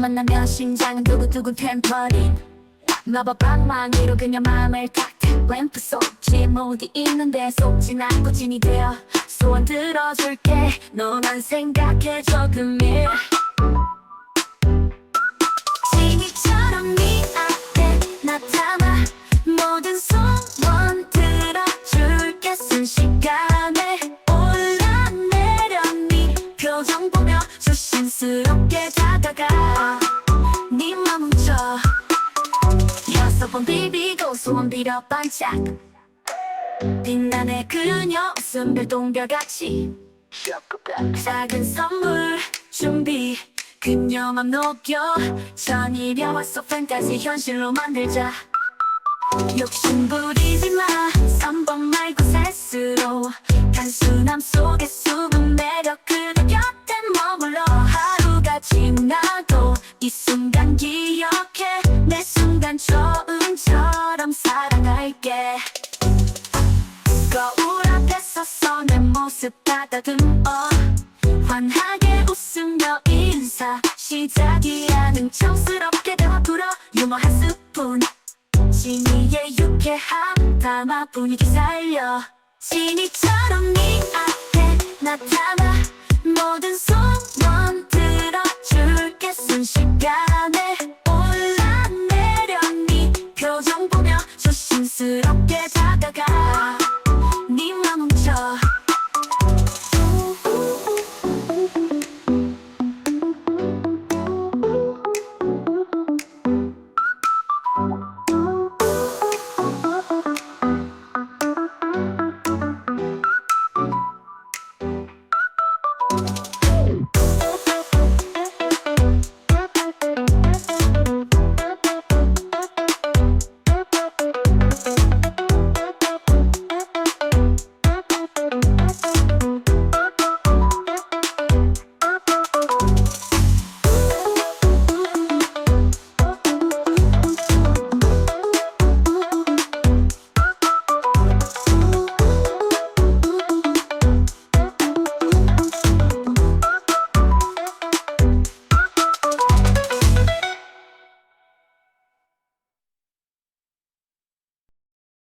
만나면 심장은 두근두근 템퍼린 마법 방망이로 그녀 마음을 탁탁 램프 속지. 모두 있는데 속진 않고 진이 되어 소원 들어줄게. 너만 생각해줘 금일 보며 조심스럽게 다가가 반짝. 빛나네 그녀 웃음별 동별같이. 작은 선물 준비. 그녀만 녹여. 전이려와 속 판타지 현실로 만들자. 욕심 부리지 마. 3번 말고 셋으로 단순함 속에 숨 순간 기억해. 내 순간 처음처럼 살아갈게. 거울 앞에 서서 내 모습 다다듬어. 환하게 웃으며 인사 시작이야 능청스럽게 대화 풀어. 유머 한 스푼. 진이의 유쾌함 담아 분위기 살려. 진이처럼 네 조심스럽게 다가가.